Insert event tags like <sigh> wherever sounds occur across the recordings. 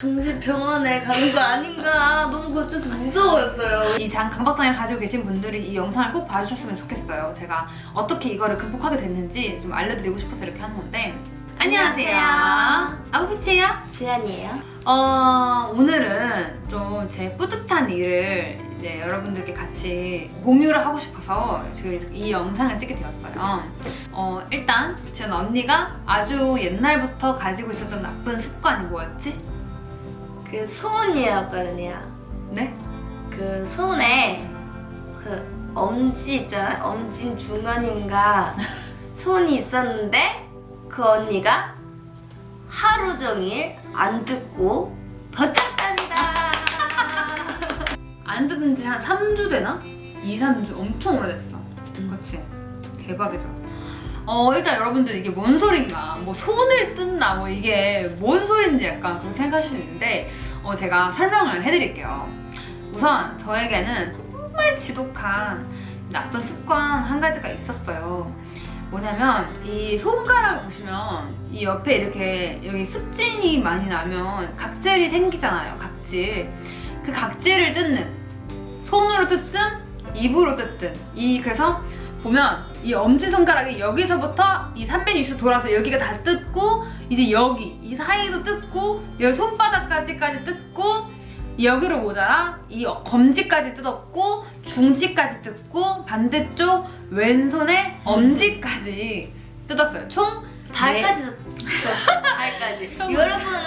정신병원에 가는 거 아닌가 너무 거쳐서 무서웠어요. 이 장 강박장애 가지고 계신 분들이 이 영상을 꼭 봐주셨으면 좋겠어요. 제가 어떻게 이거를 극복하게 됐는지 좀 알려드리고 싶어서 이렇게 하는 건데. 안녕하세요. 안녕하세요. 아구피치예요. 지안이에요. 어, 오늘은 좀 제 뿌듯한 일을 이제 여러분들께 같이 공유를 하고 싶어서 지금 이렇게 이 영상을 찍게 되었어요. 어, 일단 전 언니가 아주 옛날부터 가지고 있었던 나쁜 습관이 뭐였지? 그 소원이었거든요. 네? 그 손에 그 엄지 있잖아요. 엄지 중간인가 <laughs> 손이 있었는데 그 언니가 하루 종일 안 듣고 버텼답니다. <laughs> 안 듣은 지 한 3주 되나? 2, 3주 엄청 오래됐어. 그치? 대박이죠. 어, 일단 여러분들 이게 뭔 소린가? 뭐 손을 뜯나? 뭐 이게 뭔 소린지 약간 그렇게 생각하실 수 있는데, 어, 제가 설명을 해드릴게요. 우선 저에게는 정말 지독한 나쁜 습관 한 가지가 있었어요. 뭐냐면 이 손가락을 보시면 이 옆에 이렇게 여기 습진이 많이 나면 각질이 생기잖아요. 각질. 그 각질을 뜯는 손으로 뜯든 입으로 뜯든 이 그래서 보면 이 엄지 손가락이 여기서부터 이 360도 돌아서 여기가 다 뜯고 이제 여기 이 사이도 뜯고 여기 손바닥까지까지 뜯고 여기로 모자라 이 검지까지 뜯었고 중지까지 뜯고 반대쪽 왼손에 엄지까지 뜯었어요. 총 발까지도 뜯었어, 발까지. <laughs> 좀- 여러분은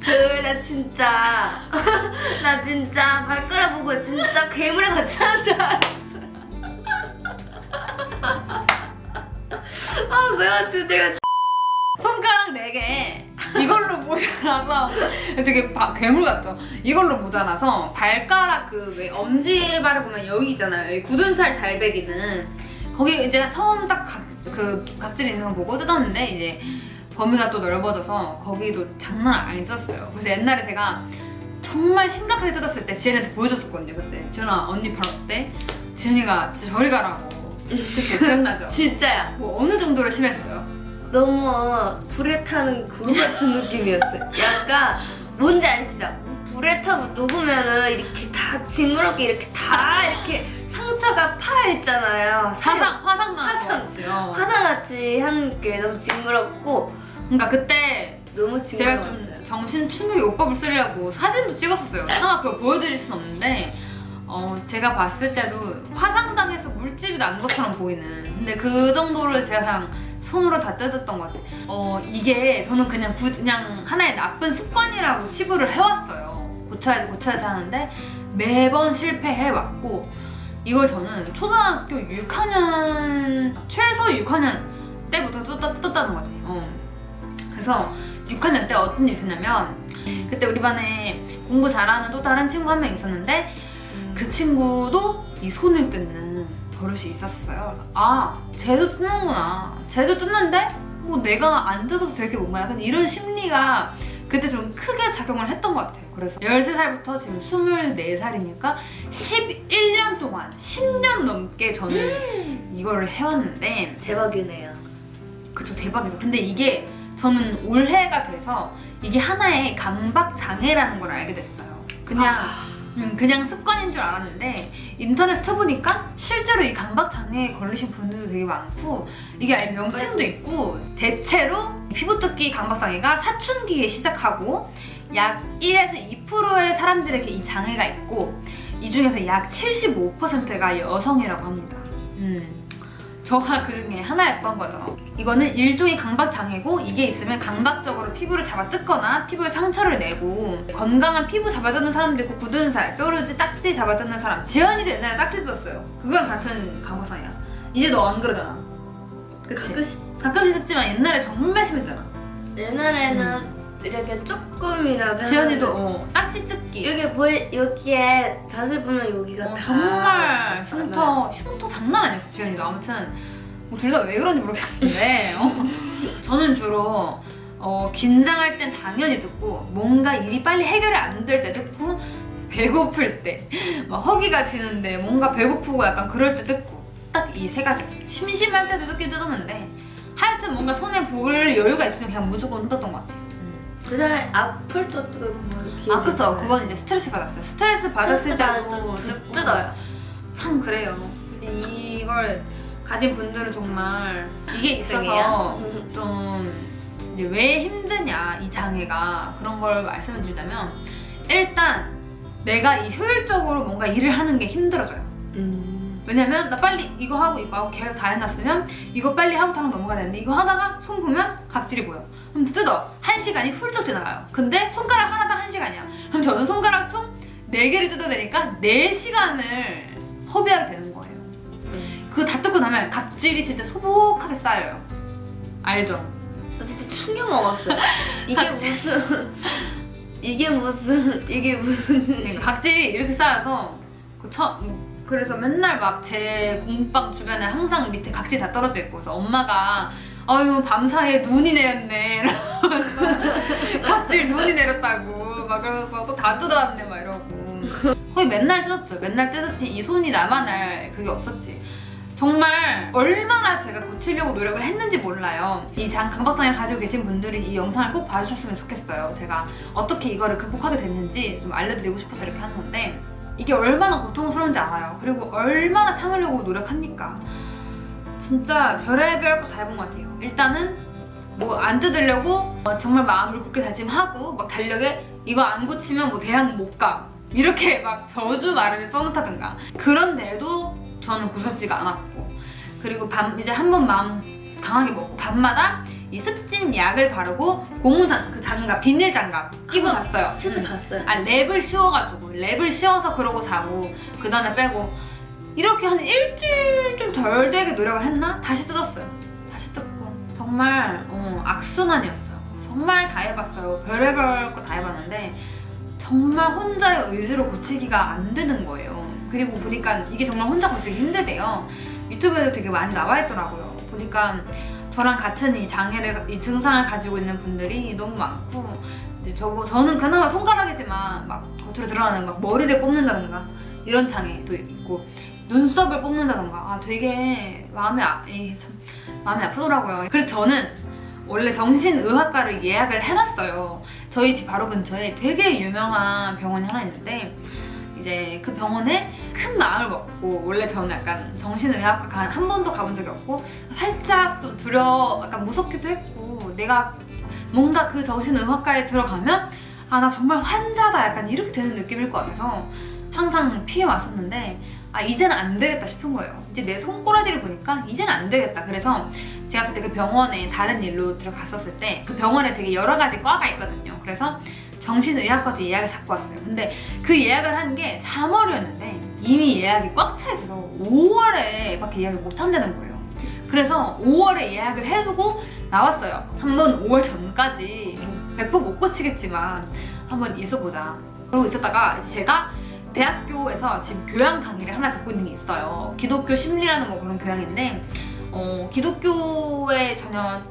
그나 진짜 <laughs> 나 진짜 발가락 보고 진짜 괴물에 같이 하는 줄 알았어. 아 그래가지고 내가 손가락 4개. 이걸로 모자라서 되게 바- 괴물 같죠? 이걸로 모자라서 발가락 그 왜 엄지발을 보면 여기 있잖아요. 여기 굳은 살잘 베기는. 거기 이제 처음 딱그 각질 있는 거 보고 뜯었는데 이제 범위가 또 넓어져서 거기도 장난 아니 뜯었어요. 그래서 옛날에 제가 정말 심각하게 뜯었을 때 지연이한테 보여줬었거든요 그때. 지연아 언니 발 어때? 지연이가 진짜 저리 가라고 그때 기억나죠? 진짜야 뭐 어느 정도로 심했어요? 너무 불에 타는 그거 같은 느낌이었어요. 약간 뭔지 아시죠? 불에 타고 녹으면은 이렇게 다 징그럽게 이렇게 다 이렇게 상처가 파 있잖아요. 화상 화상 나는 것 화상. 같아요. 화상같이 하는 게 너무 징그럽고 그러니까 그때 너무 제가 징그러웠어요. 좀 정신 충격의 오법을 쓰려고 사진도 찍었었어요. 차마 그걸 보여드릴 순 없는데 어, 제가 봤을 때도 화상당해서 물집이 난 것처럼 보이는. 근데 그 정도로 제가 그냥 손으로 다 뜯었던 거지. 어 이게 저는 그냥 구- 그냥 하나의 나쁜 습관이라고 치부를 해왔어요. 고쳐야지 고쳐야지 하는데 매번 실패해왔고 이걸 저는 초등학교 6학년 최소 6학년 때부터 뜯었, 뜯었다는 거지. 어. 그래서 6학년 때 어떤 일이 있었냐면 그때 우리 반에 공부 잘하는 또 다른 친구 한 명 있었는데 그 친구도 이 손을 뜯는 버릇이 있었어요. 그래서 아, 쟤도 뜯는구나. 쟤도 뜯는데 뭐 내가 안 뜯어도 될게 뭔가 약간 이런 심리가 그때 좀 크게 작용을 했던 것 같아요. 그래서 13살부터 지금 24살이니까 11년 동안 10년 넘게 저는 이거를 해왔는데 대박이네요. 그쵸 대박이죠. 근데 이게 저는 올해가 돼서 이게 하나의 강박 장애라는 걸 알게 됐어요. 그냥 음, 그냥 습관인 줄 알았는데 인터넷 쳐보니까 실제로 이 강박 장애에 걸리신 분들도 되게 많고 이게 아예 명칭도 있고 대체로 피부 뜯기 강박 장애가 사춘기에 시작하고 약 1에서 2%의 사람들에게 이 장애가 있고 이 중에서 약 75%가 여성이라고 합니다. 음. 저가 그 중에 하나였던 거죠. 이거는 일종의 강박 장애고 이게 있으면 강박적으로 피부를 잡아 뜯거나 피부에 상처를 내고 건강한 피부 잡아 뜯는 사람도 있고 굳은 살, 뾰루지, 딱지 잡아 뜯는 사람. 지연이도 옛날에 딱지 뜯었어요. 그거랑 같은 강박상이야. 이제 너 안 그러잖아. 그치? 가끔씩 가끔씩 뜯지만 옛날에 정말 심했잖아. 옛날에는 이렇게 조금이라도 지연이도 어, 딱지 뜯기. 여기 보이 여기에 자세히 보면 여기가 어, 다 정말 흉터 흉터 장난 아니었어 지연이도. 아무튼 뭐 둘 다 왜 그런지 모르겠는데 어? <laughs> 저는 주로 어, 긴장할 땐 당연히 듣고 뭔가 일이 빨리 해결이 안 될 때 듣고 배고플 때 막 허기가 지는데 뭔가 배고프고 약간 그럴 때 듣고 딱 이 세 가지. 심심할 때도 듣긴 뜯었는데 하여튼 뭔가 손에 볼 여유가 있으면 그냥 무조건 뜯었던 것 같아요 음. 그날 앞을 또 뜨고 뭐 이렇게 아 그쵸 그건 이제 스트레스 받았어요 스트레스 받았을 때도 뜯- 뜯고 뜯어요. 참 그래요 그래서 이걸 가진 분들은 정말 이게 있어서? 좀 이제 왜 힘드냐 이 장애가 그런 걸 말씀을 드리자면 일단 내가 이 효율적으로 뭔가 일을 하는 게 힘들어져요 음. 왜냐면 나 빨리 이거 하고 이거 하고 계획 다 해놨으면 이거 빨리 하고 다른 넘어가야 되는데 이거 하다가 손 보면 각질이 보여 그럼 뜯어. 한 시간이 훌쩍 지나가요. 근데 손가락 하나당 한 시간이야. 그럼 저는 손가락 총 4개를 뜯어야 되니까 4시간을 허비하게 되는 거예요. 그거 다 뜯고 나면 각질이 진짜 소복하게 쌓여요. 알죠? 나 진짜 충격 먹었어요. <laughs> 이게. 무슨 이게 무슨 이게 무슨 그러니까 각질이 이렇게 쌓여서 그 처, 그래서 맨날 막 제 공방 주변에 항상 밑에 각질 다 떨어져 있고 그래서 엄마가 아유 밤사이에 눈이 내렸네. <laughs> 각질 눈이 내렸다고. 막 그러면서 또 다 뜯어왔네 막 이러고. 거의 맨날 뜯었죠. 맨날 뜯었으니 이 손이 나만할 그게 없었지. 정말 얼마나 제가 고치려고 노력을 했는지 몰라요. 이 장 강박장애 가지고 계신 분들이 이 영상을 꼭 봐주셨으면 좋겠어요. 제가 어떻게 이거를 극복하게 됐는지 좀 알려드리고 싶어서 이렇게 하는 건데 이게 얼마나 고통스러운지 알아요. 그리고 얼마나 참으려고 노력합니까? 진짜 별의별 거 다 해본 것 같아요. 일단은 뭐 안 뜯으려고 어, 정말 마음을 굳게 다짐하고 막 달력에 이거 안 고치면 뭐 대학 못 가. 이렇게 <laughs> 막 저주 말을 써놓다든가. 그런데도 저는 고쳤지가 않았고. 그리고 밤 이제 한 번 마음 강하게 먹고 밤마다 이 습진 약을 바르고 고무장 그 장갑 비닐 장갑 끼고 아, 잤어요. 스즈 음. 봤어요. 아 랩을 씌워가지고 랩을 씌워서 그러고 자고 그 다음에 빼고 이렇게 한 일주일 좀 덜 되게 노력을 했나? 다시 뜯었어요 정말 어, 악순환이었어요. 정말 다 해봤어요. 별의별 거 다 해봤는데 정말 혼자의 의지로 고치기가 안 되는 거예요. 그리고 보니까 이게 정말 혼자 고치기 힘들대요. 유튜브에도 되게 많이 나와 있더라고요. 보니까 저랑 같은 이 장애를 이 증상을 가지고 있는 분들이 너무 많고 저, 저는 그나마 손가락이지만 막 겉으로 드러나는 막 머리를 뽑는다던가 이런 장애도 있고 눈썹을 뽑는다던가. 아 되게 마음이 아, 이 참, 마음이 아프더라고요. 그래서 저는 원래 정신의학과를 예약을 해놨어요. 저희 집 바로 근처에 되게 유명한 병원이 하나 있는데 이제 그 병원에 큰 마음을 먹고 원래 저는 약간 정신의학과 가- 한 번도 가본 적이 없고 살짝 좀 두려 약간 무섭기도 했고 내가 뭔가 그 정신의학과에 들어가면 아 나 정말 환자다 약간 이렇게 되는 느낌일 것 같아서 항상 피해 왔었는데 아 이제는 안 되겠다 싶은 거예요. 이제 내 손꼬라지를 보니까 이제는 안 되겠다. 그래서 제가 그때 그 병원에 다른 일로 들어갔었을 때 그 병원에 되게 여러 가지 과가 있거든요. 그래서 정신의학과도 예약을 잡고 왔어요. 근데 그 예약을 한 게 3월이었는데 이미 예약이 꽉 차 있어서 5월에 밖에 예약을 못 한다는 거예요. 그래서 5월에 예약을 해두고 나왔어요. 한번 5월 전까지. 100%못 고치겠지만 한번 있어보자. 그러고 있었다가 제가 대학교에서 지금 교양 강의를 하나 듣고 있는 게 있어요. 기독교 심리라는 뭐 그런 교양인데 어, 기독교에 전혀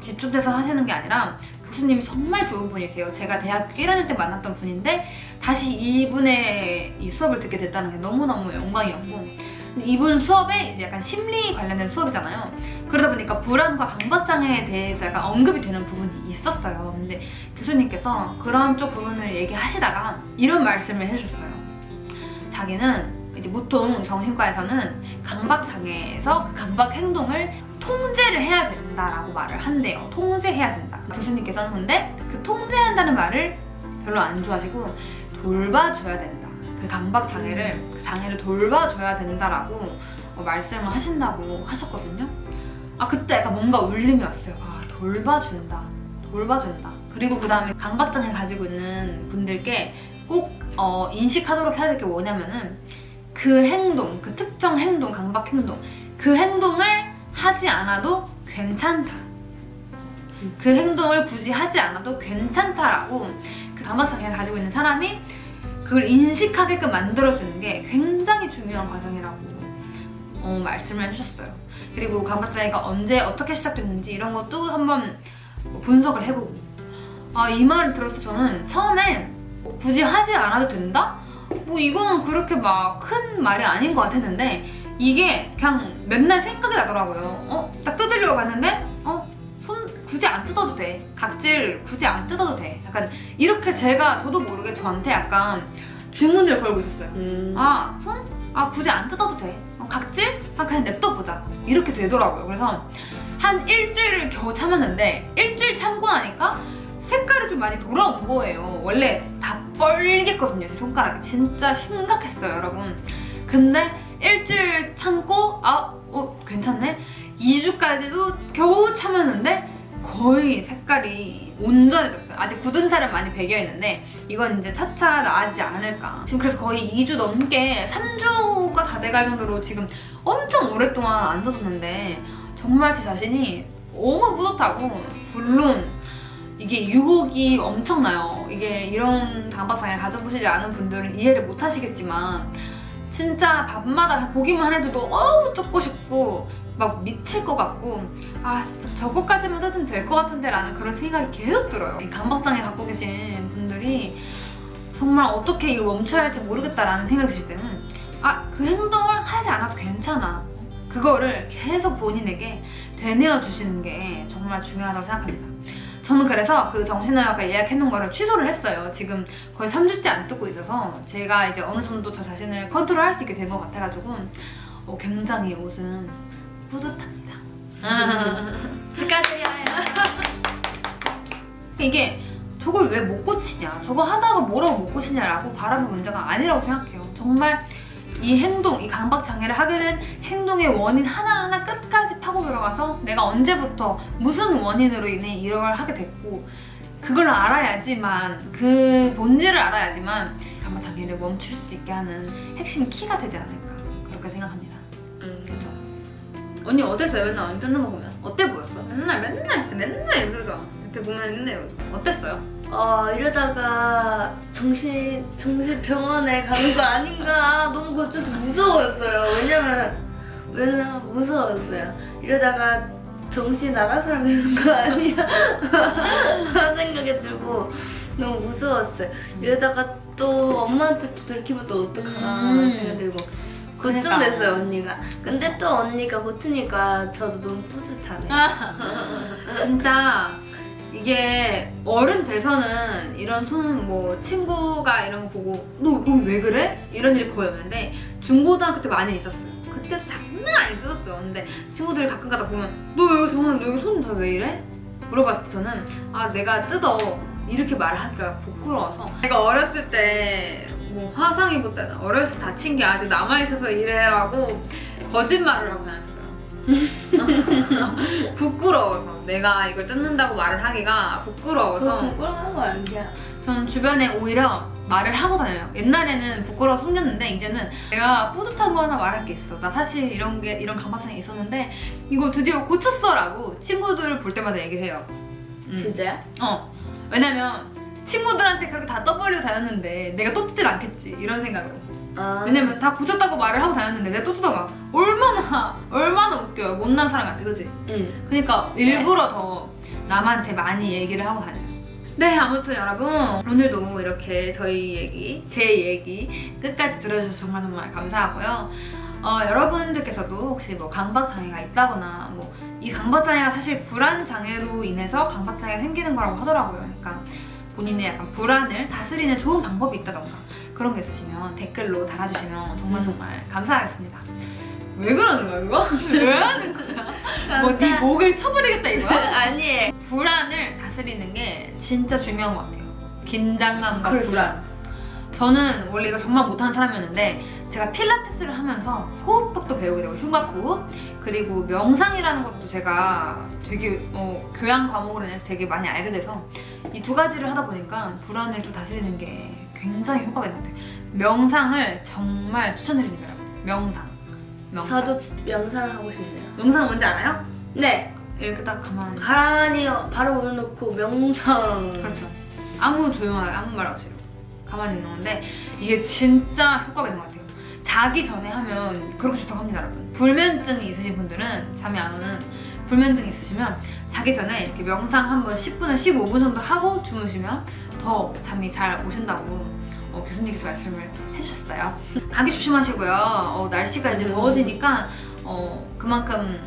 집중돼서 하시는 게 아니라 교수님이 정말 좋은 분이세요. 제가 대학교 1학년 때 만났던 분인데 다시 이분의 이 수업을 듣게 됐다는 게 너무너무 영광이었고 이분 수업에 이제 약간 심리 관련된 수업이잖아요. 그러다 보니까 불안과 강박장애에 대해서 약간 언급이 되는 부분이 있었어요. 근데 교수님께서 그런 쪽 부분을 얘기하시다가 이런 말씀을 해주셨어요. 자기는 이제 보통 정신과에서는 강박장애에서 그 강박 행동을 통제를 해야 된다라고 말을 한대요. 통제해야 된다. 교수님께서는 근데 그 통제한다는 말을 별로 안 좋아하시고 돌봐줘야 된다. 그 강박 장애를 그 장애를 돌봐줘야 된다라고 어, 말씀을 하신다고 하셨거든요. 아 그때 약간 뭔가 울림이 왔어요. 아 돌봐준다, 돌봐준다. 그리고 그 다음에 강박 장애 가지고 있는 분들께 꼭 어, 인식하도록 해야 될 게 뭐냐면은 그 행동, 그 특정 행동, 강박 행동, 그 행동을 하지 않아도 괜찮다. 그 행동을 굳이 하지 않아도 괜찮다라고 그 장애를 가지고 있는 사람이 그걸 인식하게끔 만들어주는 게 굉장히 중요한 과정이라고 어, 말씀을 해주셨어요. 그리고 강박장애가 언제 어떻게 시작됐는지 이런 것도 한번 분석을 해보고 아, 이 말을 들어서 저는 처음에 굳이 하지 않아도 된다? 뭐 이거는 그렇게 막 큰 말이 아닌 것 같았는데 이게 그냥 맨날 생각이 나더라고요. 어? 딱 뜯으려고 봤는데 어? 손 굳이 안 뜯어도 돼. 각질 굳이 안 뜯어도 돼. 약간 이렇게 제가 저도 모르게 저한테 약간 주문을 걸고 있었어요. 음. 아, 손? 아, 굳이 안 뜯어도 돼. 어, 각질? 아, 그냥 냅둬보자. 이렇게 되더라고요. 그래서 한 일주일을 겨우 참았는데, 일주일 참고 나니까 색깔이 좀 많이 돌아온 거예요. 원래 다 뻘겠거든요. 제 손가락이. 진짜 심각했어요, 여러분. 근데 일주일 참고, 아, 어, 괜찮네? 2주까지도 겨우 참았는데, 거의 색깔이 온전해졌어요. 아직 굳은 살은 많이 배겨있는데, 이건 이제 차차 나아지지 않을까. 지금 그래서 거의 2주 넘게 3주가 다 돼갈 정도로 지금 엄청 오랫동안 안 뜯었는데 정말 제 자신이 너무 뿌듯하고 물론 이게 유혹이 엄청나요. 이게 이런 당박상에 가져보시지 않은 분들은 이해를 못 하시겠지만 진짜 밤마다 보기만 해도 너무 뜯고 싶고 막 미칠 것 같고 아 진짜 저거까지만 뜯으면 될것 같은데 라는 그런 생각이 계속 들어요. 이 강박장애 갖고 계신 분들이 정말 어떻게 이걸 멈춰야 할지 모르겠다라는 생각이 드실 때는 아 그 행동을 하지 않아도 괜찮아 그거를 계속 본인에게 되뇌어 주시는 게 정말 중요하다고 생각합니다 저는 그래서 그 정신의학과 예약해놓은 거를 취소를 했어요. 지금 거의 3주째 안 뜯고 있어서 제가 이제 어느 정도 저 자신을 컨트롤 할 수 있게 된 것 같아가지고 어, 굉장히 옷은 뿌듯합니다. <laughs> 축하드려요. <laughs> 이게 저걸 왜 못 고치냐? 저거 하다가 뭐라고 못 고치냐라고 바라는 문제가 아니라고 생각해요. 정말 이 행동, 이 강박 장애를 하게 된 행동의 원인 하나하나 끝까지 파고 들어가서 내가 언제부터 무슨 원인으로 인해 이걸 하게 됐고 그걸 알아야지만 그 본질을 알아야지만 강박 장애를 멈출 수 있게 하는 핵심 키가 되지 않을까 그렇게 생각합니다. 음. 그렇죠. 언니 어땠어요? 맨날 언니 뜯는 거 보면 어때 보였어? 맨날 맨날 진짜 맨날 이러죠. 이렇게 보면 맨날 이러죠. 어땠어요? 어 이러다가 정신 정신 병원에 가는 거 아닌가 너무 걱정서 무서웠어요. 왜냐면 왜냐면 무서웠어요. 이러다가 정신 나간 사람 되는 거 아니야 <laughs> 생각이 들고 너무 무서웠어요. 이러다가 또 엄마한테 또 들키면 또 어떡하나 음. 생각이 들고 그러니까. 걱정됐어요 언니가. 근데 또 언니가 고치니까 저도 너무 뿌듯하네. 진짜 이게 어른 돼서는 이런 손 뭐 친구가 이런 거 보고 너 거기 왜 그래? 이런 일이 거의 없는데 중고등학교 때 많이 있었어요. 그때도 장난 아니게 뜯었죠. 근데 친구들이 가끔 가다 보면 너 여기 정말 너 여기 손 다 왜 이래? 물어봤을 때 저는 아 내가 뜯어 이렇게 말하기가 부끄러워서 내가 어렸을 때 뭐 화상 입었다나 어렸을 때 다친 게 아직 남아있어서 이래라고 거짓말을 하고 다녔어요. <laughs> 부끄러워서 내가 이걸 뜯는다고 말을 하기가 부끄러워서 부끄러운 거 아니야? 저는 주변에 오히려 말을 하고 다녀요. 옛날에는 부끄러워 숨겼는데 이제는 내가 뿌듯한 거 하나 말할 게 있어. 나 사실 이런 게 이런 감화상이 있었는데 이거 드디어 고쳤어라고 친구들 볼 때마다 얘기해요. 음. 진짜야? 어. 왜냐면 친구들한테 그렇게 다 떠벌리고 다녔는데 내가 또 뜯질 않겠지 이런 생각으로. 아. 왜냐면 다 고쳤다고 말을 하고 다녔는데 내가 또 뜯어가. 얼마나 <laughs> 얼마나 웃겨요. 못난 사람 같아, 그지? 응. 그러니까 일부러 더 남한테 많이 얘기를 하고 다녀요. 네, 아무튼 여러분 오늘도 이렇게 저희 얘기, 제 얘기 끝까지 들어주셔서 정말 정말 감사하고요. 어, 여러분들께서도 혹시 뭐 강박 장애가 있다거나 뭐 이 강박 장애가 사실 불안 장애로 인해서 강박 장애가 생기는 거라고 하더라고요. 그러니까 본인의 약간 불안을 다스리는 좋은 방법이 있다던가 그런 게 있으시면 댓글로 달아주시면 정말 정말 감사하겠습니다. 왜 그러는 거야 이거? <laughs> 왜 하는 거야? 뭐 네 목을 쳐버리겠다 이거야? <laughs> 아니에요. 불안을 다스리는 게 진짜 중요한 것 같아요. 긴장감과 그렇죠. 불안. 저는 원래 이거 정말 못하는 사람이었는데 제가 필라테스를 하면서 호흡법도 배우게 되고 흉곽호흡 그리고 명상이라는 것도 제가 되게 어, 교양 과목으로 인해서 되게 많이 알게 돼서 이 두 가지를 하다 보니까 불안을 좀 다스리는 게 굉장히 효과가 있는데 명상을 정말 추천드립니다 여러분 명상 명상 저도 명상 하고 싶네요. 명상 뭔지 알아요? 네. 이렇게 딱 가만히 가만히 바로 올려놓고 명상. 그렇죠. 아무 조용하게 아무 말 없이 가만히 있는 건데 이게 진짜 효과가 있는 것 같아요. 자기 전에 하면 그렇게 좋다고 합니다, 여러분. 불면증이 있으신 분들은 잠이 안 오는 불면증이 있으시면 자기 전에 이렇게 명상 한번 10분에서 15분 정도 하고 주무시면 더 잠이 잘 오신다고 어, 교수님께서 말씀을 해주셨어요. 감기 조심하시고요. 어, 날씨가 이제 음. 더워지니까 어, 그만큼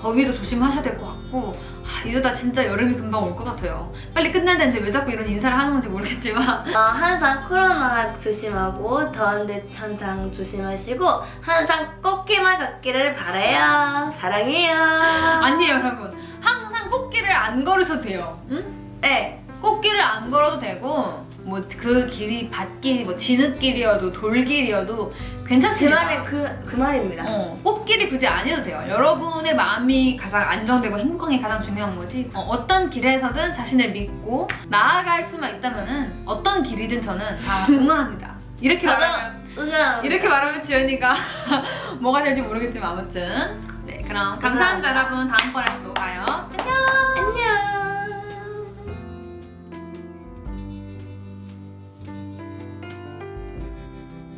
더위도 조심하셔야 될 것 같고 아, 이러다 진짜 여름이 금방 올 것 같아요. 빨리 끝내야 되는데 왜 자꾸 이런 인사를 하는 건지 모르겠지만 <laughs> 어, 항상 코로나 조심하고 더운데 항상 조심하시고 항상 꽃길만 걷기를 바래요. 사랑해요. 아니에요 여러분 항상 꽃길을 안 걸으셔도 돼요. 응? 네. 꽃길을 안 걸어도 되고 뭐 그 길이 밭길이 뭐 진흙길이어도 돌길이어도 그 괜찮습니다. 말이 그, 그 말입니다. 어, 꽃길이 굳이 아니어도 돼요. 여러분의 마음이 가장 안정되고 행복한 게 가장 중요한 거지. 어, 떤 길에서든 자신을 믿고 나아갈 수만 있다면은 어떤 길이든 저는 다 <laughs> 응원합니다. 이렇게 저도 말하면 응원. 이렇게 말하면 지연이가 <laughs> 뭐가 될지 모르겠지만 아무튼 네 그럼 감사합니다 여러분 다음번에 또 봐요. 안녕.